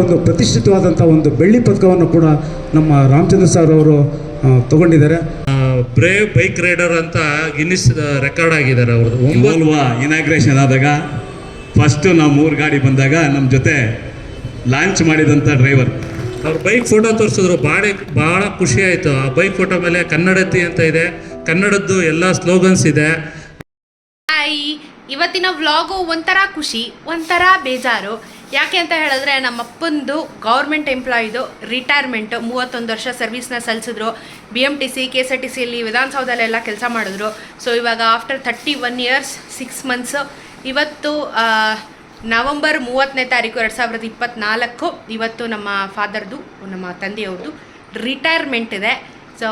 ಒಂದು ಪ್ರತಿಷ್ಠಿತವಾದಂಥ ಒಂದು ಬೆಳ್ಳಿ ಪದಕವನ್ನು ಕೂಡ ನಮ್ಮ ರಾಮಚಂದ್ರ ಸರ್ ಅವರು ತಗೊಂಡಿದ್ದಾರೆ. ಬ್ರೇವ್ ಬೈಕ್ ರೈಡರ್ ಅಂತ ಗಿನ್ನಿಸ್ ರೆಕಾರ್ಡ್ ಆಗಿದ್ದಾರೆ ಅವ್ರದ್ದು. ಓಲ್ವಾ ಇನಾಗ್ರೇಷನ್ ಆದಾಗ ಫಸ್ಟು ನಾವು ಮೂರು ಗಾಡಿ ಬಂದಾಗ ನಮ್ಮ ಜೊತೆ ಲಾಂಚ್ ಮಾಡಿದಂಥ ಡ್ರೈವರ್ ಅವ್ರು ಬೈಕ್ ಫೋಟೋ ತೋರಿಸಿದ್ರು ಭಾಳ ಭಾಳ ಖುಷಿ ಆಯಿತು. ಆ ಬೈಕ್ ಫೋಟೋ ಮೇಲೆ ಕನ್ನಡತಿ ಅಂತ ಇದೆ. ಕನ್ನಡದ್ದು ಎಲ್ಲ ಸ್ಲೋಗನ್ಸ್ ಇದೆ. ಹಾಯ್ ಇವತ್ತಿನ ವ್ಲಾಗು ಒಂಥರ ಖುಷಿ ಒಂಥರ ಬೇಜಾರು. ಯಾಕೆ ಅಂತ ಹೇಳಿದ್ರೆ ನಮ್ಮ ಅಪ್ಪಂದು ಗೌರ್ಮೆಂಟ್ ಎಂಪ್ಲಾಯಿದು ರಿಟೈರ್ಮೆಂಟ್ ಮೂವತ್ತೊಂದು ವರ್ಷ ಸರ್ವಿಸ್ನ ಸಲ್ಲಿಸಿದ್ರು B M T C K S R T ಸಿಯಲ್ಲಿ ವಿಧಾನಸೌಧಲ್ಲೆಲ್ಲ ಕೆಲಸ ಮಾಡಿದ್ರು. ಸೊ ಇವಾಗ after thirty one years six months ಇವತ್ತು ನವಂಬರ್ ಮೂವತ್ತನೇ ತಾರೀಕು ಎರಡು ಸಾವಿರದ ಇಪ್ಪತ್ತ್ನಾಲ್ಕು ಇವತ್ತು ನಮ್ಮ ಫಾದರ್ದು ನಮ್ಮ ತಂದೆಯವ್ರದ್ದು ರಿಟೈರ್ಮೆಂಟ್ ಇದೆ. ಸೊ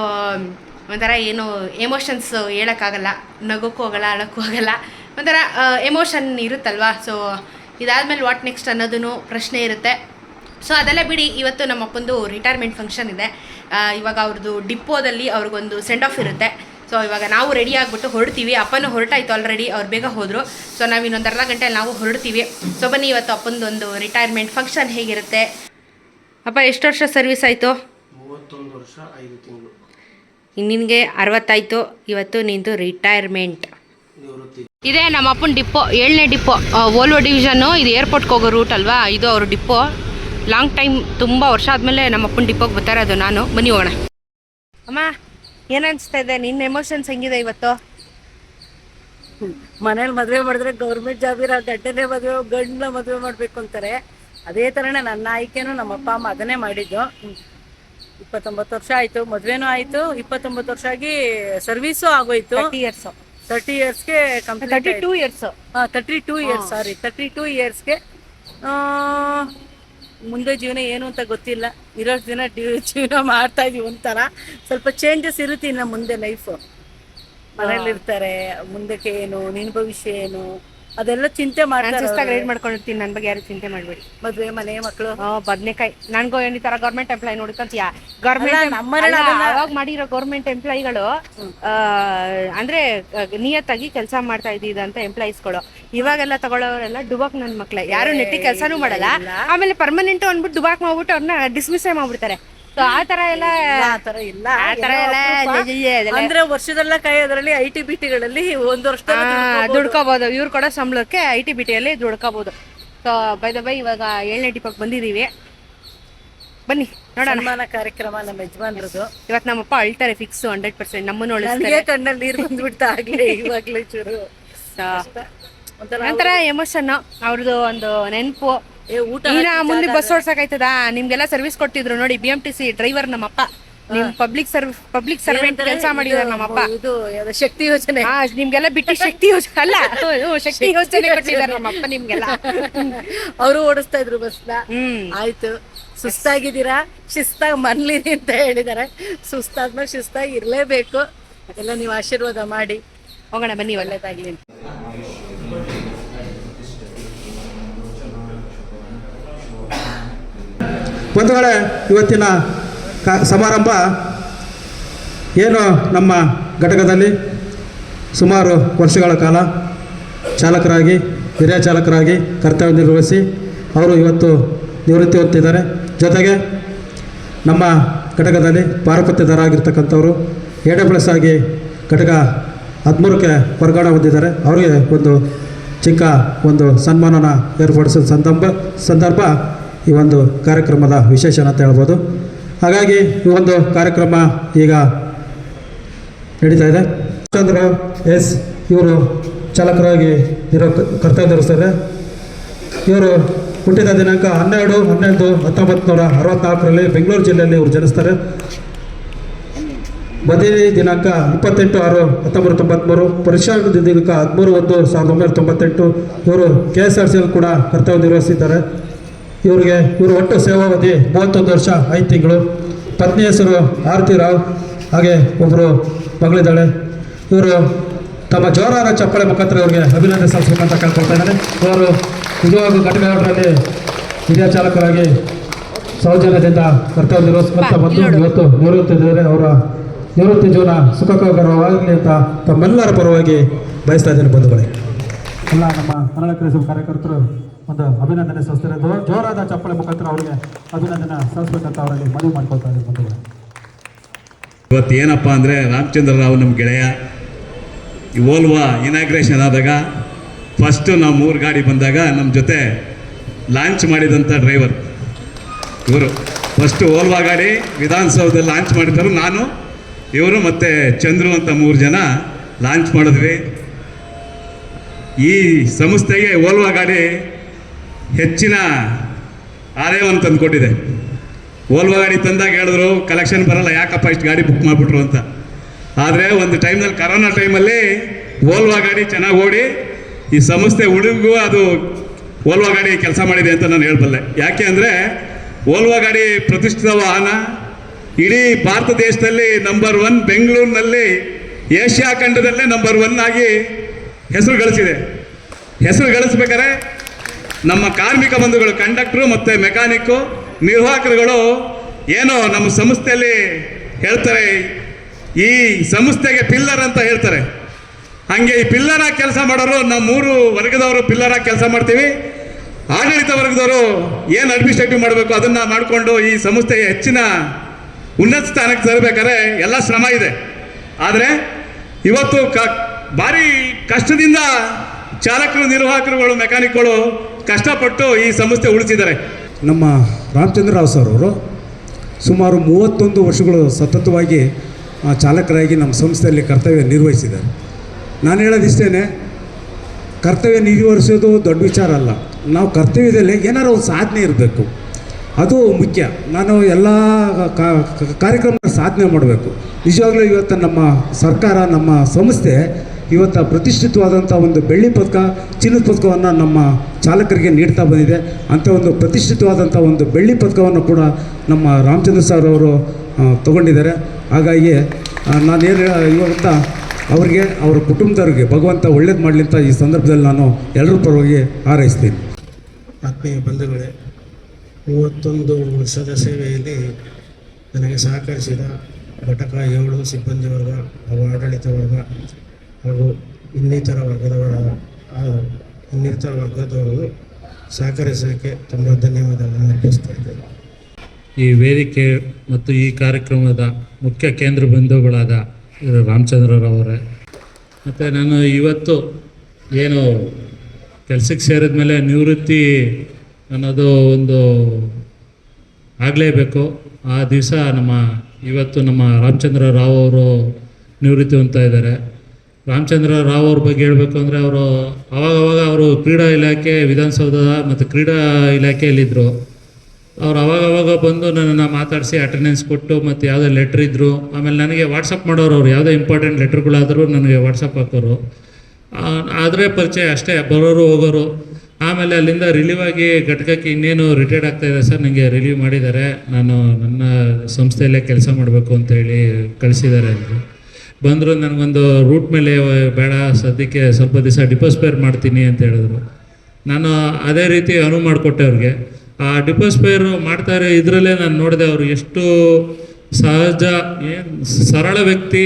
ಒಂಥರ ಏನು ಎಮೋಷನ್ಸ್ ಹೇಳೋಕ್ಕಾಗಲ್ಲ. ನಗೋಕ್ಕೂ ಹೋಗಲ್ಲ, ಅಳೋಕ್ಕೂ ಹೋಗಲ್ಲ. ಒಂಥರ ಎಮೋಷನ್ ಇರುತ್ತಲ್ವಾ? ಸೊ ಇದಾದಮೇಲೆ ವಾಟ್ ನೆಕ್ಸ್ಟ್ ಅನ್ನೋದೂ ಪ್ರಶ್ನೆ ಇರುತ್ತೆ. ಸೊ ಅದೆಲ್ಲ ಬಿಡಿ ಇವತ್ತು ನಮ್ಮ ಅಪ್ಪಂದು ರಿಟೈರ್ಮೆಂಟ್ ಫಂಕ್ಷನ್ ಇದೆ. ಇವಾಗ ಅವ್ರದ್ದು ಡಿಪ್ಪೋದಲ್ಲಿ ಅವ್ರಿಗೊಂದು ಸೆಂಡ್ ಆಫ್ ಇರುತ್ತೆ. ಸೊ ಇವಾಗ ನಾವು ರೆಡಿ ಆಗಿಬಿಟ್ಟು ಹೊರಡ್ತೀವಿ. ಅಪ್ಪನೂ ಹೊರಟಾಯ್ತು ಆಲ್ರೆಡಿ ಅವ್ರು ಬೇಗ ಹೋದರು. ಸೊ ನಾವು ಇನ್ನೊಂದು ಅರ್ಧ ಗಂಟೆ ನಾವು ಹೊರಡ್ತೀವಿ. ಸೊ ಬನ್ನಿ ಇವತ್ತು ಅಪ್ಪಂದೊಂದು ರಿಟೈರ್ಮೆಂಟ್ ಫಂಕ್ಷನ್ ಹೇಗಿರುತ್ತೆ? ಅಪ್ಪ ಎಷ್ಟು ವರ್ಷ ಸರ್ವಿಸ್ ಆಯಿತು? ವರ್ಷ ಐದು ತಿಂಗಳು. ನಿನಗೆ ಅರವತ್ತಾಯಿತು. ಇವತ್ತು ನಿಂದು ರಿಟೈರ್ಮೆಂಟ್ ಇದೇ ನಮ್ಮ ಅಪ್ಪನ ಡಿಪ್ಪೋ ಏಳನೇ ಡಿಪ್ಪೋ ಓಲ್ವೋ ಡಿವಿಷನ್ನು ಇದು ಏರ್ಪೋರ್ಟ್ಗೆ ಹೋಗೋ ರೂಟ್ ಅಲ್ವಾ? ಇದು ಅವ್ರ ಡಿಪ್ಪೋ. ಲಾಂಗ್ ಟೈಮ್ ತುಂಬ ವರ್ಷ ಆದಮೇಲೆ ನಮ್ಮ ಅಪ್ಪನ ಡಿಪ್ಪೋಗೆ ಬರ್ತಾ ಇರೋದು ನಾನು. ಬನ್ನಿ ಹೋಗೋಣ. ಅಮ್ಮ ಏನಿಸ್ತಾ ಇದೆ? ನಿನ್ನ ಎಮೋಷನ್ಸ್ ಹೆಂಗಿದೆ ಇವತ್ತು? ಮನೇಲಿ ಮದುವೆ ಮಾಡಿದ್ರೆ ಗೌರ್ಮೆಂಟ್ ಜಾಬ್ ಇರೋ ಗಡ್ಡನೇ ಮದುವೆ ಗಂಡನ ಮದುವೆ ಮಾಡಬೇಕು ಅಂತಾರೆ. ಅದೇ ಥರನೇ ನನ್ನ ಆಯ್ಕೆನೂ ನಮ್ಮ ಅಪ್ಪ ಅಮ್ಮ ಅದನ್ನೇ ಮಾಡಿದ್ದು. ಇಪ್ಪತ್ತೊಂಬತ್ತು ವರ್ಷ ಆಯಿತು ಮದುವೆನೂ ಆಯಿತು. ಇಪ್ಪತ್ತೊಂಬತ್ತು ವರ್ಷ ಆಗಿ ಸರ್ವೀಸು ಆಗೋಯ್ತು. Years thirty ಇಯರ್ಸ್ಗೆ complete thirty two years thirty two years sorry thirty two ಇಯರ್ಸ್ಗೆ ಮುಂದೆ ಜೀವನ ಏನು ಅಂತ ಗೊತ್ತಿಲ್ಲ. ಇರೋ ದಿನ ಜೀವನ ಮಾಡ್ತಾ ಇದೀವಿ ಒಂಥರ. ಸ್ವಲ್ಪ ಚೇಂಜಸ್ ಇರುತ್ತೆ ಇನ್ನು ಮುಂದೆ ಲೈಫು ಮನೇಲಿರ್ತಾರೆ ಮುಂದಕ್ಕೆ ಏನು ನಿನ್ ಭವಿಷ್ಯ ಏನು? ಅದೆಲ್ಲ ಚಿಂತೆ ನಾನು ಮಾಡ್ತಾರೆ ಶಿಸ್ತಾಗಿ ರೈಡ್ ಮಾಡ್ಕೊಂಡಿರ್ತೀನಿ. ನನ್ನ ಬಗ್ಗೆ ಯಾರು ಚಿಂತೆ ಮಾಡ್ಬೇಡಿ. ಮದ್ವೆ ಮನೆ ಮಕ್ಕಳು ಬದನೆಕಾಯಿ. ನನಗೂ ಈ ತರ ಗೌರ್ಮೆಂಟ್ ಎಂಪ್ಲಾಯ್ ನೋಡ್ಕೊಂತೀಯ? ಗೌರ್ಮೆಂಟ್ ಅಲ್ಲ, ಅವಾಗ ಮಾಡಿರೋ ಗೌರ್ಮೆಂಟ್ ಎಂಪ್ಲಾಯಿಗಳು ಅಂದ್ರೆ ನಿಯತ್ತಾಗಿ ಕೆಲಸ ಮಾಡ್ತಾ ಇದ್ದೀವಿ ಅಂತ ಎಂಪ್ಲಾಯೀಸ್ಗಳು ಇವಾಗೆಲ್ಲ ತಗೊಳ್ಳೋರೆಲ್ಲ ಡುಬಾಕ್ ನನ್ನ ಮಕ್ಳೆ. ಯಾರು ನೆಟ್ಟಿ ಕೆಲಸನೂ ಮಾಡಲ್ಲ. ಆಮೇಲೆ ಪರ್ಮನೆಂಟ್ ಅಂದ್ಬಿಟ್ಟು ಡುಬಾಕ್ ಮಾಡ್ಬಿಟ್ಟು ಅವ್ರನ್ನ ಡಿಸ್ಮಿಸ್ ಮಾಡ್ಬಿಡ್ತಾರೆ. ಸೊ ಆ ತರ ಎಲ್ಲ ಆ ತರ ಇಲ್ಲ. ಆ ತರ ಎಲ್ಲ ಅಪರೂಪ. ಅಂದ್ರೆ ವರ್ಷದಲ್ಲ ಕಾಯೋದ್ರಲ್ಲಿ ಐ ಟಿ ಬಿ ಟಿಗಳಲ್ಲಿ ಒಂದು ವರ್ಷ ದುಡ್ಕೋಬಹುದು ಇವ್ರು ಕೂಡ ಸಂಬಳಕ್ಕೆ ಐ ಟಿ ಬಿ ಟಿಯಲ್ಲಿ ದುಡ್ಕೋಬಹುದು ಸೊ ಬೈ ದ ಬೈ ಇವಾಗ ಏಳನೇ ಟಿಪಕ್ ಬಂದಿದೀವಿ ಬನ್ನಿ ನೋಡೋಣ. ಸನ್ಮಾನ ಕಾರ್ಯಕ್ರಮ ನಮ್ಮ ಯಜಮಾನ್ರದ್ದು ಇವತ್ತು ನಮ್ಮಪ್ಪ ಅಳ್ತಾರೆ ಫಿಕ್ಸ್ ಹಂಡ್ರೆಡ್ ಪರ್ಸೆಂಟ್. ನಮ್ಮನ್ನ ನನಗೆ ಅಳಿಸ್ತಾರೆ ಕಣ್ಣಲ್ಲಿ ನೀರು ಬಂದ್ಬಿಡ್ತಾ ಆಗ್ಲೇ ಇವಾಗ್ಲೇ ಚೂರು. So, ಒಂಥರ ಒಂಥರ ಎಮೋಷನ್ ಅವ್ರದ್ದು ಒಂದು ನೆನಪು. ಏ ಊಟ ಇನ್ನ ಮುಂದೆ ಬಸ್ ಓಡ್ಸಕ್ಕಾಯ್ತದ ನಿಮ್ಗೆಲ್ಲ ಸರ್ವಿಸ್ ಕೊಟ್ಟಿದ್ರು ನೋಡಿ B M T C driver ನಮ್ಮಪ್ಪ. ನಿಮ್ ಪಬ್ಲಿಕ್ ಸರ್ವ್ ಪಬ್ಲಿಕ್ ಸರ್ವೆಂಟ್ ಕೆಲಸ ಮಾಡಿದಾರೆ ನಮ್ಮಪ್ಪ. ಇದು ಶಕ್ತಿ ಯೋಜನೆ. ನಿಮ್ಗೆಲ್ಲ ಬಿಟ್ಟು ಶಕ್ತಿ ಯೋಜನೆ ಅಲ್ಲ ಶಕ್ತಿ ಯೋಜನೆ ಕೊಟ್ಟಿದ್ದಾರೆ ನಮ್ಮಪ್ಪ ನಿಮ್ಗೆಲ್ಲ. ಅವರು ಓಡಿಸ್ತಾ ಇದ್ರು ಬಸ್ನ ಹ್ಮ್. ಆಯ್ತು. ಸುಸ್ತಾಗಿದ್ದೀರಾ? ಶಿಸ್ತಾಗಿ ಮನ್ಲಿರಿ ಅಂತ ಹೇಳಿದ್ದಾರೆ. ಸುಸ್ತಾದ್ಮೇಲೆ ಶಿಸ್ತಾಗಿ ಇರ್ಲೇಬೇಕು. ಎಲ್ಲ ನೀವು ಆಶೀರ್ವಾದ ಮಾಡಿ. ಹೋಗೋಣ ಬನ್ನಿ ಒಳ್ಳೆ ಒಳ್ಳೇದಾಗ್ಲಿ ಅಂತ ಬಂಧುಗಳೇ, ಇವತ್ತಿನ ಸಮಾರಂಭ ಏನು ನಮ್ಮ ಘಟಕದಲ್ಲಿ? ಸುಮಾರು ವರ್ಷಗಳ ಕಾಲ ಚಾಲಕರಾಗಿ, ಹಿರಿಯ ಚಾಲಕರಾಗಿ ಕರ್ತವ್ಯ ನಿರ್ವಹಿಸಿ ಅವರು ಇವತ್ತು ನಿವೃತ್ತಿ ಹೊಂದಿದ್ದಾರೆ ಜೊತೆಗೆ ನಮ್ಮ ಘಟಕದಲ್ಲಿ ಪಾರಪತ್ಯದರಾಗಿರ್ತಕ್ಕಂಥವರು ಎ ಡಬ್ಲ್ಯೂ ಎಸ್ ಆಗಿ ಘಟಕ ಹದಿಮೂರಕ್ಕೆ ವರ್ಗಾವಣೆ ಹೊಂದಿದ್ದಾರೆ ಅವರಿಗೆ ಒಂದು ಚಿಕ್ಕ ಒಂದು ಸನ್ಮಾನನ ಏರ್ಪಡಿಸಿದ ಸಂದರ್ಭ ಸಂದರ್ಭ ಈ ಒಂದು ಕಾರ್ಯಕ್ರಮದ ವಿಶೇಷ ಅಂತ ಹೇಳ್ಬೋದು. ಹಾಗಾಗಿ ಈ ಒಂದು ಕಾರ್ಯಕ್ರಮ ಈಗ ನಡೀತಾ ಇದೆ. ಚಂದ್ರ ಎಸ್ ಇವರು ಚಾಲಕರಾಗಿ ಇರೋ ಕರ್ತವ್ಯ ನಿರ್ವಹಿಸ್ತಾರೆ ಇವರು ಹುಟ್ಟಿದ ದಿನಾಂಕ ಹನ್ನೆರಡು ಹನ್ನೆರಡು ಹತ್ತೊಂಬತ್ತು ನೂರ ಅರವತ್ನಾಲ್ಕರಲ್ಲಿ ಬೆಂಗಳೂರು ಜಿಲ್ಲೆಯಲ್ಲಿ ಇವರು ಜನಿಸ್ತಾರೆ. ಬದಲಿ ದಿನಾಂಕ ಇಪ್ಪತ್ತೆಂಟು ಆರು ಹತ್ತೊಂಬತ್ತು ತೊಂಬತ್ತ್ಮೂರು ಪರೀಕ್ಷಾ ದಿನಾಂಕ ಹದಿಮೂರು ಒಂದು ಸಾವಿರದ ಒಂಬೈನೂರ ತೊಂಬತ್ತೆಂಟು. ಇವರು ಕೆ ಎಸ್ ಆರ್ ಸಿಯಲ್ಲಿ ಕೂಡ ಕರ್ತವ್ಯ ನಿರ್ವಹಿಸಿದ್ದಾರೆ. ಇವರಿಗೆ ಇವರು ಒಟ್ಟು ಸೇವಾವಧಿ ಮೂವತ್ತೊಂದು ವರ್ಷ ಐದು ತಿಂಗಳು. ಪತ್ನಿ ಹೆಸರು ಆರತಿ ರಾವ್ ಹಾಗೆ ಒಬ್ಬರು ಮಗಳಿದ್ದಾಳೆ. ಇವರು ತಮ್ಮ ಜೋರಾದ ಚಪ್ಪಳೆ ಮುಖಾಂತರ ಇವರಿಗೆ ಅಭಿನಂದನೆ ಸಲ್ಲಿಸಬೇಕಂತ ಕೇಳ್ಕೊಳ್ತಾ ಇದ್ದಾರೆ. ಇವರು ನಿಜವಾಗೂ ಘಟಕಗಳಲ್ಲಿ ಹಿರಿಯ ಚಾಲಕರಾಗಿ ಸೌಜನ್ಯದಿಂದ ಕರ್ತವ್ಯ ನಿರ್ವಹಿಸುವಂಥ ಬಂದು ಇವತ್ತು ನಿವೃತ್ತಿದ್ದಾರೆ ಅವರ ನಿವೃತ್ತಿ ಜೀವನ ಸುಖಕರವಾಗಲಿ ಅಂತ ತಮ್ಮೆಲ್ಲರ ಪರವಾಗಿ ಬಯಸ್ತಾ ಇದ್ದೇನೆ ಬಂಧುಗಳೇ. ಎಲ್ಲ ನಮ್ಮ ಕನ್ನಡ ಕಾರ್ಯಕರ್ತರು ಒಂದು ಅಭಿನಂದನೆ ಸಲ್ಲಿಸ್ತಾರೆ. ಜೋರಾದ ಚಪ್ಪಳೆ ಮುಖಾಂತರ ಅವರಿಗೆ ಅಭಿನಂದನೆ ಸಲ್ಲಿಸ್ಬೇಕಂತ ಅವರಲ್ಲಿ ಮನವಿ ಮಾಡ್ಕೊಳ್ತಾ ಇದ್ದಾರೆ ಇವತ್ತು ಏನಪ್ಪ ಅಂದರೆ ರಾಮಚಂದ್ರ ರಾವ್ ನಮ್ಮ ಗೆಳೆಯ. ಈ ಓಲ್ವಾ ಇನಾಗ್ರೇಷನ್ ಆದಾಗ ಫಸ್ಟು ನಾವು ಮೂರು ಗಾಡಿ ಬಂದಾಗ ನಮ್ಮ ಜೊತೆ ಲಾಂಚ್ ಮಾಡಿದಂಥ ಡ್ರೈವರ್ ಇವರು. ಫಸ್ಟು ಓಲ್ವಾ ಗಾಡಿ ವಿಧಾನಸೌಧದಲ್ಲಿ ಲಾಂಚ್ ಮಾಡಿದ್ರು ನಾನು, ಇವರು ಮತ್ತು ಚಂದ್ರು ಅಂತ ಮೂರು ಜನ ಲಾಂಚ್ ಮಾಡಿದ್ವಿ. ಈ ಸಂಸ್ಥೆಗೆ ಓಲ್ವಾ ಗಾಡಿ ಹೆಚ್ಚಿನ ಆದಾಯವನ್ನು ತಂದು ಕೊಟ್ಟಿದೆ ಓಲ್ವಾ ಗಾಡಿ ತಂದಾಗ ಹೇಳಿದ್ರು ಕಲೆಕ್ಷನ್ ಬರಲ್ಲ, ಯಾಕಪ್ಪ ಇಷ್ಟು ಗಾಡಿ ಬುಕ್ ಮಾಡಿಬಿಟ್ರು ಅಂತ. ಆದರೆ ಒಂದು ಟೈಮ್ನಲ್ಲಿ ಕರೋನಾ ಟೈಮಲ್ಲಿ ಓಲ್ವಾ ಗಾಡಿ ಚೆನ್ನಾಗಿ ಓಡಿ, ಈ ಸಂಸ್ಥೆ ಹುಡುಗೂ ಅದು ಓಲ್ವಾ ಗಾಡಿ ಕೆಲಸ ಮಾಡಿದೆ ಅಂತ ನಾನು ಹೇಳಬಲ್ಲೆ. ಯಾಕೆ ಅಂದರೆ ಓಲ್ವಾ ಗಾಡಿ ಪ್ರತಿಷ್ಠಿತ ವಾಹನ, ಇಡೀ ಭಾರತ ದೇಶದಲ್ಲಿ ನಂಬರ್ ಒನ್ ಬೆಂಗಳೂರಿನಲ್ಲಿ ಏಷ್ಯಾ ಖಂಡದಲ್ಲೇ ನಂಬರ್ ಒನ್ ಆಗಿ ಹೆಸರು ಗಳಿಸಿದೆ. ಹೆಸರು ಗಳಿಸ್ಬೇಕಾದ್ರೆ ನಮ್ಮ ಕಾರ್ಮಿಕ ಬಂಧುಗಳು, ಕಂಡಕ್ಟ್ರು ಮತ್ತು ಮೆಕ್ಯಾನಿಕ್ಕು, ನಿರ್ವಾಹಕರುಗಳು ಏನೋ ನಮ್ಮ ಸಂಸ್ಥೆಯಲ್ಲಿ ಹೇಳ್ತಾರೆ, ಈ ಸಂಸ್ಥೆಗೆ ಪಿಲ್ಲರ್ ಅಂತ ಹೇಳ್ತಾರೆ. ಹಾಗೆ ಈ ಪಿಲ್ಲರಾಗಿ ಕೆಲಸ ಮಾಡೋರು ನಮ್ಮ ಮೂರು ವರ್ಗದವರು ಪಿಲ್ಲರಾಗಿ ಕೆಲಸ ಮಾಡ್ತೀವಿ. ಆಡಳಿತ ವರ್ಗದವರು ಏನು ಅಡ್ಮಿನಿಸ್ಟ್ರೇಟಿವ್ ಮಾಡಬೇಕು ಅದನ್ನು ಮಾಡಿಕೊಂಡು ಈ ಸಂಸ್ಥೆಗೆ ಹೆಚ್ಚಿನ ಉನ್ನತ ಸ್ಥಾನಕ್ಕೆ ತರಬೇಕಾದ್ರೆ ಎಲ್ಲ ಶ್ರಮ ಇದೆ. ಆದರೆ ಇವತ್ತು ಕ ಭಾರಿ ಕಷ್ಟದಿಂದ ಚಾಲಕರು, ನಿರ್ವಾಹಕರುಗಳು, ಮೆಕ್ಯಾನಿಕ್ಗಳು ಕಷ್ಟಪಟ್ಟು ಈ ಸಂಸ್ಥೆ ಉಳಿಸಿದ್ದಾರೆ. ನಮ್ಮ ರಾಮಚಂದ್ರ ರಾವ್ ಸರ್ ಅವರು ಸುಮಾರು ಮೂವತ್ತೊಂದು ವರ್ಷಗಳು ಸತತವಾಗಿ ಚಾಲಕರಾಗಿ ನಮ್ಮ ಸಂಸ್ಥೆಯಲ್ಲಿ ಕರ್ತವ್ಯ ನಿರ್ವಹಿಸಿದ್ದಾರೆ. ನಾನು ಹೇಳೋದಿಷ್ಟೇ ಕರ್ತವ್ಯ ನಿರ್ವಹಿಸೋದು ದೊಡ್ಡ ವಿಚಾರ ಅಲ್ಲ. ನಾವು ಕರ್ತವ್ಯದಲ್ಲಿ ಏನಾರು ಒಂದು ಸಾಧನೆ ಇರಬೇಕು. ಅದು ಮುಖ್ಯ. ನಾನು ಎಲ್ಲ ಕಾರ್ಯಕ್ರಮ ಸಾಧನೆ ಮಾಡಬೇಕು. ನಿಜವಾಗ್ಲೂ ಇವತ್ತು ನಮ್ಮ ಸರ್ಕಾರ, ನಮ್ಮ ಸಂಸ್ಥೆ ಇವತ್ತು ಪ್ರತಿಷ್ಠಿತವಾದಂಥ ಒಂದು ಬೆಳ್ಳಿ ಪದಕ, ಚಿನ್ನದ ಪದಕವನ್ನು ನಮ್ಮ ಚಾಲಕರಿಗೆ ನೀಡ್ತಾ ಬಂದಿದೆ. ಅಂಥ ಒಂದು ಪ್ರತಿಷ್ಠಿತವಾದಂಥ ಒಂದು ಬೆಳ್ಳಿ ಪದಕವನ್ನು ಕೂಡ ನಮ್ಮ ರಾಮಚಂದ್ರ ಸರ್ ಅವರು ತಗೊಂಡಿದ್ದಾರೆ. ಹಾಗಾಗಿ ನಾನೇನು ಇವತ್ತ ಅವರಿಗೆ, ಅವರ ಕುಟುಂಬದವ್ರಿಗೆ ಭಗವಂತ ಒಳ್ಳೇದು ಮಾಡಲಿ ಅಂತ ಈ ಸಂದರ್ಭದಲ್ಲಿ ನಾನು ಎಲ್ಲರ ಪರವಾಗಿ ಹಾರೈಸ್ತೀನಿ. ಆತ್ಮೀಯ ಬಂಧುಗಳೇ, ಮೂವತ್ತೊಂದು ವರ್ಷದ ಸೇವೆಯಲ್ಲಿ ನನಗೆ ಸಹಕರಿಸಿದ ಘಟಕ ಏಳು, ಸಿಬ್ಬಂದಿ ವರ್ಗ ಹಾಗೂ ಆಡಳಿತ ವರ್ಗ ಹಾಗೂ ಇನ್ನಿತರ ವರ್ಗದವರ ಇನ್ನಿತರ ವರ್ಗದವರು ಸಹಕರಿಸೋಕ್ಕೆ ತುಂಬ ಧನ್ಯವಾದಗಳನ್ನು ಅರ್ಪಿಸ್ತಾ ಇದ್ದೇನೆ. ಈ ವೇದಿಕೆ ಮತ್ತು ಈ ಕಾರ್ಯಕ್ರಮದ ಮುಖ್ಯ ಕೇಂದ್ರ ಬಿಂದುಗಳಾದ ರಾಮಚಂದ್ರರವರೇ. ಮತ್ತು ನಾನು ಇವತ್ತು ಏನು ಕೆಲಸಕ್ಕೆ ಸೇರಿದ ಮೇಲೆ ನಿವೃತ್ತಿ ಅನ್ನೋದು ಒಂದು ಆಗಲೇಬೇಕು. ಆ ದಿವಸ ನಮ್ಮ, ಇವತ್ತು ನಮ್ಮ ರಾಮಚಂದ್ರ ರಾವ್ ಅವರು ನಿವೃತ್ತಿ ಹೊಂದ್ತಾ ಇದ್ದಾರೆ. ರಾಮಚಂದ್ರ ರಾವ್ ಅವ್ರ ಬಗ್ಗೆ ಹೇಳಬೇಕು ಅಂದರೆ ಅವರು ಅವಾಗವಾಗ ಅವರು ಕ್ರೀಡಾ ಇಲಾಖೆ ವಿಧಾನಸೌಧದ ಮತ್ತು ಕ್ರೀಡಾ ಇಲಾಖೆಯಲ್ಲಿದ್ದರು ಅವ್ರು ಅವಾಗ ಅವಾಗ ಬಂದು ನನ್ನನ್ನು ಮಾತಾಡಿಸಿ ಅಟೆಂಡೆನ್ಸ್ ಕೊಟ್ಟು ಮತ್ತು ಯಾವುದೇ ಲೆಟ್ರ್ ಇದ್ದರು ಆಮೇಲೆ ನನಗೆ ವಾಟ್ಸಪ್ ಮಾಡೋರು ಅವ್ರು, ಯಾವುದೇ ಇಂಪಾರ್ಟೆಂಟ್ ಲೆಟ್ರ್ಗಳಾದರೂ ನನಗೆ ವಾಟ್ಸಪ್ ಹಾಕೋರು. ಆದರೆ ಪರಿಚಯ ಅಷ್ಟೇ, ಬರೋರು ಹೋಗೋರು. ಆಮೇಲೆ ಅಲ್ಲಿಂದ ರಿಲೀವ್ ಆಗಿ ಘಟಕಕ್ಕೆ ಇನ್ನೇನು ರಿಟೈರ್ಡ್ ಆಗ್ತಾಯಿದೆ ಸರ್, ನನಗೆ ರಿಲೀವ್ ಮಾಡಿದ್ದಾರೆ. ನಾನು ನನ್ನ ಸಂಸ್ಥೆಯಲ್ಲೇ ಕೆಲಸ ಮಾಡಬೇಕು ಅಂತೇಳಿ ಕಳಿಸಿದ್ದಾರೆ ಅಂದರು ಬಂದರು ನನಗೊಂದು ರೂಟ್ ಮೇಲೆ ಬೇಡ, ಸದ್ಯಕ್ಕೆ ಸ್ವಲ್ಪ ದಿವಸ ಡಿಪೋಸ್ಪೇರ್ ಮಾಡ್ತೀನಿ ಅಂತ ಹೇಳಿದ್ರು. ನಾನು ಅದೇ ರೀತಿ ಅನುವು ಮಾಡಿಕೊಟ್ಟೆ ಅವ್ರಿಗೆ. ಆ ಡಿಪೋಸ್ಪೇರ್ ಮಾಡ್ತಾರೆ, ಇದರಲ್ಲೇ ನಾನು ನೋಡಿದೆ ಅವರು ಎಷ್ಟು ಸಹಜ, ಏನು ಸರಳ ವ್ಯಕ್ತಿ,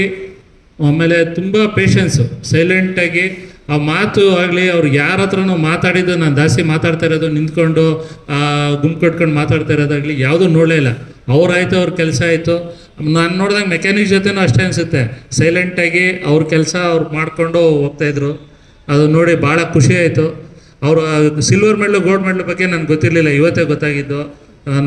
ಆಮೇಲೆ ತುಂಬ ಪೇಷನ್ಸು ಸೈಲೆಂಟಾಗಿ ಆ ಮಾತು ಆಗಲಿ, ಅವ್ರು ಯಾರ ಹತ್ರನೂ ಮಾತಾಡಿದ್ದು, ನಾನು ಜಾಸ್ತಿ ಮಾತಾಡ್ತಾ ಇರೋದು ನಿಂತ್ಕೊಂಡು ಗುಂಪು ಕಟ್ಕೊಂಡು ಮಾತಾಡ್ತಾ ಇರೋದಾಗಲಿ, ಯಾವುದೂ ನೋಡಲೇ ಇಲ್ಲ. ಅವ್ರಾಯಿತು ಅವ್ರ ಕೆಲಸ ಆಯಿತು. ನಾನು ನೋಡಿದಾಗ ಮೆಕ್ಯಾನಿಕ್ ಜೊತೆನೂ ಅಷ್ಟೇ ಅನಿಸುತ್ತೆ. ಸೈಲೆಂಟಾಗಿ ಅವ್ರ ಕೆಲಸ ಅವ್ರು ಮಾಡಿಕೊಂಡು ಹೋಗ್ತಾಯಿದ್ರು ಅದು ನೋಡಿ ಭಾಳ ಖುಷಿ ಆಯಿತು. ಅವರು ಸಿಲ್ವರ್ ಮೆಡ್ಲು ಗೋಲ್ಡ್ ಮೆಡ್ಲ್ ಬಗ್ಗೆ ನನಗೆ ಗೊತ್ತಿರಲಿಲ್ಲ. ಇವತ್ತೇ ಗೊತ್ತಾಗಿದ್ದು.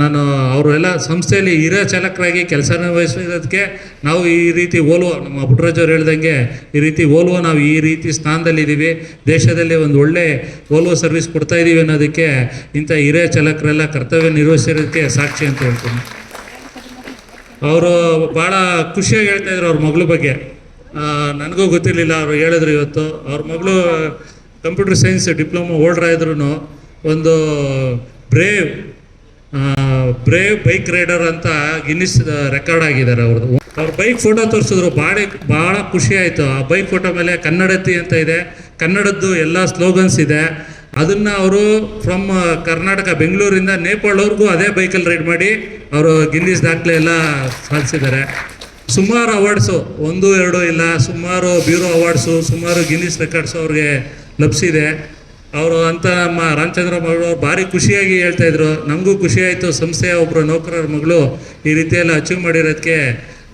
ನಾನು ಅವರೆಲ್ಲ ಸಂಸ್ಥೆಯಲ್ಲಿ ಹಿರಿಯ ಚಾಲಕರಾಗಿ ಕೆಲಸ ನಿರ್ವಹಿಸೋದಕ್ಕೆ ನಾವು ಈ ರೀತಿ ಓಲ್ವೋ ನಮ್ಮ ಪುಟ್ಟರಾಜ್ ಅವ್ರು ಹೇಳ್ದಂಗೆ ಈ ರೀತಿ ಓಲ್ವೋ ನಾವು ಈ ರೀತಿ ಸ್ಥಾನದಲ್ಲಿದ್ದೀವಿ. ದೇಶದಲ್ಲಿ ಒಂದು ಒಳ್ಳೆ ಓಲ್ವೋ ಸರ್ವಿಸ್ ಕೊಡ್ತಾ ಇದ್ದೀವಿ ಅನ್ನೋದಕ್ಕೆ ಇಂಥ ಹಿರಿಯ ಚಾಲಕರೆಲ್ಲ ಕರ್ತವ್ಯ ನಿರ್ವಹಿಸಿರೋದಕ್ಕೆ ಸಾಕ್ಷಿ ಅಂತ ಹೇಳ್ತೀನಿ. ಅವರು ಭಾಳ ಖುಷಿಯಾಗಿ ಹೇಳ್ತಾ ಇದ್ರು ಅವ್ರ ಮಗಳ ಬಗ್ಗೆ. ನನಗೂ ಗೊತ್ತಿರಲಿಲ್ಲ ಅವರು ಹೇಳಿದ್ರು ಇವತ್ತು. ಅವ್ರ ಮಗಳು ಕಂಪ್ಯೂಟರ್ ಸೈನ್ಸ್ ಡಿಪ್ಲೊಮಾ ಓಲ್ಡ್ರ್ ಆದ್ರೂ ಒಂದು ಬ್ರೇವ್ ಬ್ರೇವ್ ಬೈಕ್ ರೈಡರ್ ಅಂತ ಗಿನ್ನಿಸ್ ರೆಕಾರ್ಡ್ ಆಗಿದ್ದಾರೆ ಅವ್ರದ್ದು ಅವ್ರ ಬೈಕ್ ಫೋಟೋ ತೋರಿಸಿದ್ರು. ಭಾಳ ಭಾಳ ಖುಷಿ ಆಯಿತು. ಆ ಬೈಕ್ ಫೋಟೋ ಮೇಲೆ ಕನ್ನಡತಿ ಅಂತ ಇದೆ. ಕನ್ನಡದ್ದು ಎಲ್ಲ ಸ್ಲೋಗನ್ಸ್ ಇದೆ. ಅದನ್ನು ಅವರು ಫ್ರಮ್ ಕರ್ನಾಟಕ, ಬೆಂಗಳೂರಿಂದ ನೇಪಾಳವ್ರಿಗೂ ಅದೇ ಬೈಕಲ್ಲಿ ರೈಡ್ ಮಾಡಿ ಅವರು ಗಿನ್ನಿಸ್ ದಾಖಲೆ ಎಲ್ಲ ಸಾಧಿಸಿದ್ದಾರೆ. ಸುಮಾರು ಅವಾರ್ಡ್ಸು ಒಂದು, ಎರಡು ಇಲ್ಲ, ಸುಮಾರು ಬ್ಯೂರೋ ಅವಾರ್ಡ್ಸು ಸುಮಾರು ಗಿನ್ನಿಸ್ ರೆಕಾರ್ಡ್ಸು ಅವ್ರಿಗೆ ಲಭಿಸಿದೆ ಅವರು ಅಂತ ನಮ್ಮ ರಾಮಚಂದ್ರ ಮಗಳು ಭಾರಿ ಖುಷಿಯಾಗಿ ಹೇಳ್ತಾಯಿದ್ರು ನಮಗೂ ಖುಷಿಯಾಯಿತು ಸಂಸ್ಥೆಯ ಒಬ್ಬರು ನೌಕರರ ಮಗಳು ಈ ರೀತಿಯೆಲ್ಲ ಅಚೀವ್ ಮಾಡಿರೋದಕ್ಕೆ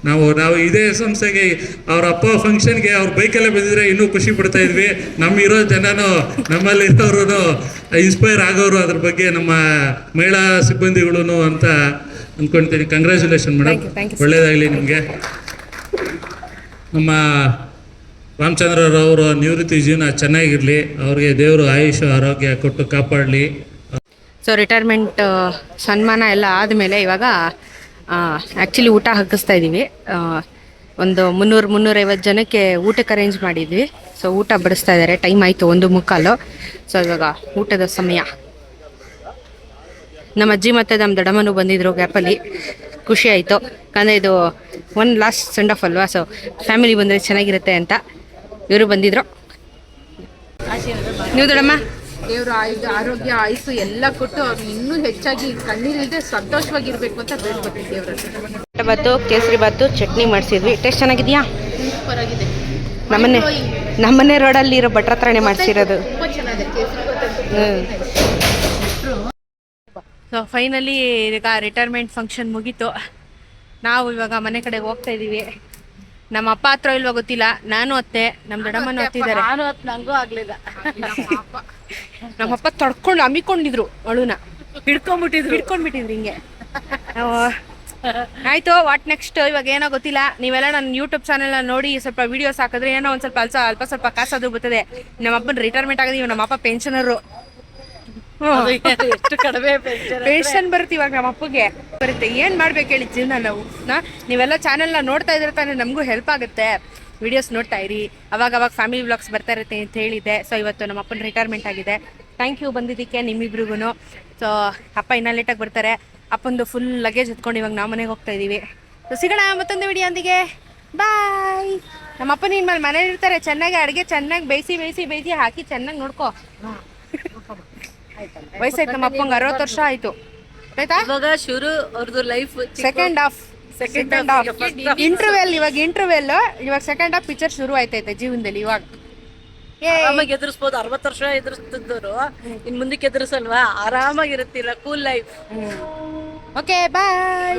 ನಾವು ನಾವು ಇದೇ ಸಂಸ್ಥೆಗೆ ಅವ್ರ ಅಪ್ಪ ಫಂಕ್ಷನ್ಗೆ ಅವ್ರ ಬೈಕಲ್ಲೇ ಬಂದಿದ್ರೆ ಇನ್ನೂ ಖುಷಿ ಪಡ್ತಾ ಇದ್ವಿ. ನಮ್ಮ ಇರೋ ಜನನು ನಮ್ಮಲ್ಲಿ ಇರೋರು ಇನ್ಸ್ಪೈರ್ ಆಗೋರು ಅದ್ರ ಬಗ್ಗೆ ನಮ್ಮ ಮಹಿಳಾ ಸಿಬ್ಬಂದಿಗಳು ಅಂತ ಅಂದ್ಕೊಳ್ತೀನಿ ಕಂಗ್ರ್ಯಾಚುಲೇಷನ್ ಮೇಡಮ್ ಒಳ್ಳೇದಾಗ್ಲಿ. ನಿಮಗೆ. ನಮ್ಮ ರಾಮಚಂದ್ರರವರ ನಿವೃತ್ತಿ ಜೀವನ ಚೆನ್ನಾಗಿರಲಿ. ಅವ್ರಿಗೆ ದೇವರು ಆಯುಷ್ ಆರೋಗ್ಯ ಕೊಟ್ಟು ಕಾಪಾಡಲಿ. ಸೊ ರಿಟೈರ್ಮೆಂಟ್ ಸನ್ಮಾನ ಎಲ್ಲ ಆದಮೇಲೆ ಇವಾಗ ಆ್ಯಕ್ಚುಲಿ ಊಟ ಹಾಕಿಸ್ತಾ ಇದ್ದೀವಿ ಒಂದು ಮುನ್ನೂರು, ಮುನ್ನೂರೈವತ್ತು ಜನಕ್ಕೆ ಊಟಕ್ಕೆ ಅರೇಂಜ್ ಮಾಡಿದ್ವಿ. ಸೊ ಊಟ ಬಡಿಸ್ತಾ ಇದ್ದಾರೆ ಟೈಮ್ ಆಯಿತು ಒಂದು ಮುಕ್ಕಾಲು. ಸೊ ಇವಾಗ ಊಟದ ಸಮಯ. ನಮ್ಮ ಅಜ್ಜಿ ಮತ್ತು ನಮ್ಮ ದೊಡ್ಡಮ್ಮನೂ ಬಂದಿದ್ದರು ಗ್ಯಾಪಲ್ಲಿ ಖುಷಿ ಆಯಿತು. ಯಾಕಂದರೆ ಇದು ಒನ್ ಲಾಸ್ಟ್ ಸೆಂಡ್ ಆಫ್ ಅಲ್ವಾ? ಸೊ ಫ್ಯಾಮಿಲಿ ಬಂದರೆ ಚೆನ್ನಾಗಿರುತ್ತೆ ಅಂತ ಇವರು ಬಂದಿದ್ರು. ನೀವು ದೊಡ್ಡಮ್ಮ? ದೇವರು ಆಯುಧ ಆರೋಗ್ಯ ಆಯಸ್ಸು ಎಲ್ಲ ಕೊಟ್ಟು ಅವ್ರು ಇನ್ನೂ ಹೆಚ್ಚಾಗಿ ಕಣ್ಣೀರಿಲ್ಲದೆ ಸಂತೋಷವಾಗಿರ್ಬೇಕು ಅಂತ ಬೇಡ್ಕೊತೀವಿ ದೇವರ ಬಾತು ಕೇಸರಿ ಬಾತು ಚಟ್ನಿ ಮಾಡಿಸಿದ್ವಿ. ಟೇಸ್ಟ್ ಚೆನ್ನಾಗಿದೆಯಾ? ಸೂಪರ್ ಆಗಿದೆ ನಮ್ಮನೆ ನಮ್ಮನೆ ರೋಡಲ್ಲಿ ಇರೋ ಭಟ್ರ ಹತ್ರನೇ ಮಾಡಿಸಿರೋದು. ಸೊ ಫೈನಲಿ ಈಗ ರಿಟೈರ್ಮೆಂಟ್ ಫಂಕ್ಷನ್ ಮುಗೀತು. ನಾವು ಇವಾಗ ಮನೆ ಕಡೆ ಹೋಗ್ತಾ ಇದ್ದೀವಿ ನಮ್ಮ ಅಪ್ಪ ಹತ್ರ ಇಲ್ವಾ ಗೊತ್ತಿಲ್ಲ. ನಾನು ಅತ್ತೆ ನಮ್ಮ ದೊಡ್ಡಮ್ಮನೂ ಹತ್ತಿದ್ದಾರೆ ನಾನು ಹೊತ್ತು ನಂಗೂ ಆಗ್ಲಿಲ್ಲ. ನಮ್ಮ ಅಪ್ಪ ತಡ್ಕೊಂಡು ಅಮ್ಮಿಕೊಂಡಿದ್ರು ಅಳುನ. ಹಿಡ್ಕೊಂಡ್ಬಿಟ್ಟಿದ್ರು. ಹಿಡ್ಕೊಂಡ್ಬಿಟ್ಟಿದ್ರು ಹಿಂಗೆ. ಆಯ್ತು ವಾಟ್ ನೆಕ್ಸ್ಟ್ ಇವಾಗ ಏನೋ ಗೊತ್ತಿಲ್ಲ. ನೀವೆಲ್ಲ ನನ್ನ ಯೂಟ್ಯೂಬ್ ಚಾನೆಲ್ ನೋಡಿ ಸ್ವಲ್ಪ ವಿಡಿಯೋಸ್ ಹಾಕಿದ್ರೆ ಏನೋ ಒಂದ್ ಸ್ವಲ್ಪ ಅಲ್ಸ ಅಲ್ಪ ಸ್ವಲ್ಪ ಕಾಸಾದ್ರೂ ಬರ್ತದೆ. ನಮ್ಮ ಅಪ್ಪನ ರಿಟೈರ್ಮೆಂಟ್ ಆಗಿದೆ ಇವಾಗ ನಮ್ಮ ಅಪ್ಪ ಪೆನ್ಷನರು ಎಷ್ಟು ಕಡಿಮೆ. ಪೆನ್ಷನ್ ಬರುತ್ತೆ ಇವಾಗ ನಮ್ಮ ಅಪ್ಪಗೆ. ಬರುತ್ತೆ. ಏನ್ ಮಾಡ್ಬೇಕು ಹೇಳಿ ಜೀವನ ನಾವು? ನೀವೆಲ್ಲ ಚಾನೆಲ್ನ ನೋಡ್ತಾ ಇದ್ರೆ ತಾನೇ ನಮಗೂ ಹೆಲ್ಪ್ ಆಗುತ್ತೆ. ವಿಡಿಯೋಸ್ ನೋಡ್ತಾ ಇರಿ. ಅವಾಗ ಅವಾಗ ಫ್ಯಾಮಿಲಿ ವ್ಲಾಗ್ಸ್ ಬರ್ತಾ ಇರುತ್ತೆ ಅಂತ ಹೇಳಿದೆ ಸೊ ಇವತ್ತು ನಮ್ಮ ಅಪ್ಪನ ರಿಟೈರ್ಮೆಂಟ್ ಆಗಿದೆ. ಥ್ಯಾಂಕ್ ಯು ಬಂದಿದ್ದಕ್ಕೆ ನಿಮ್ಮಿಬ್ರಿಗೂ ಸೊ ಅಪ್ಪ ಇನ್ನೂ ಲೇಟಾಗಿ ಬರ್ತಾರೆ. ಅಪ್ಪಂದು ಫುಲ್ ಲಗೇಜ್ ಎತ್ಕೊಂಡು ಇವಾಗ ನಾವು ಮನೆಗೆ ಹೋಗ್ತಾ ಇದ್ದೀವಿ ಸೊ ಸಿಗೋಣ ಮತ್ತೊಂದು ವಿಡಿಯೋಂದಿಗೆ ಬಾಯ್ ನಮ್ಮ ಅಪ್ಪ ನಿನ್ನ ಮೇಲೆ ಮನೇಲಿ ಇರ್ತಾರೆ. ಚೆನ್ನಾಗಿ ಅಡುಗೆ ಚೆನ್ನಾಗಿ ಬೇಯಿಸಿ ಬೇಯಿಸಿ ಬೇಯಿಸಿ ಹಾಕಿ ಚೆನ್ನಾಗಿ ನೋಡ್ಕೋ. ವಯಸ್ಸಾಯ್ತು ನಮ್ಮ ಅಪ್ಪಂಗೆ ಅರವತ್ತು ವರ್ಷ ಆಯ್ತು. ಆಯ್ತಾ? ಇವಾಗ ಶುರು ಅವ್ರದ್ದು life second half second half interval ಇವಾಗ ಇಂಟರ್ವೆಲ್ ಇವಾಗ ಸೆಕೆಂಡ್ ಹಾಫ್ ಪಿಕ್ಚರ್ ಶುರು ಆಯ್ತೈತೆ ಜೀವನದಲ್ಲಿ ಇವಾಗ. ಏ ಆರಾಮಾಗಿ ಎದುರಿಸ್ಬೋದು. ಅರವತ್ತು ವರ್ಷ ಎದುರಿಸ್ತಿದ್ದವರು. ಇನ್ ಮುಂದಕ್ಕೆ ಎದುರಿಸಲ್ವಾ? ಆರಾಮಾಗಿರುತ್ತಿಲ್ಲ ಕೂಲ್ ಲೈಫ್ ಓಕೆ ಬಾಯ್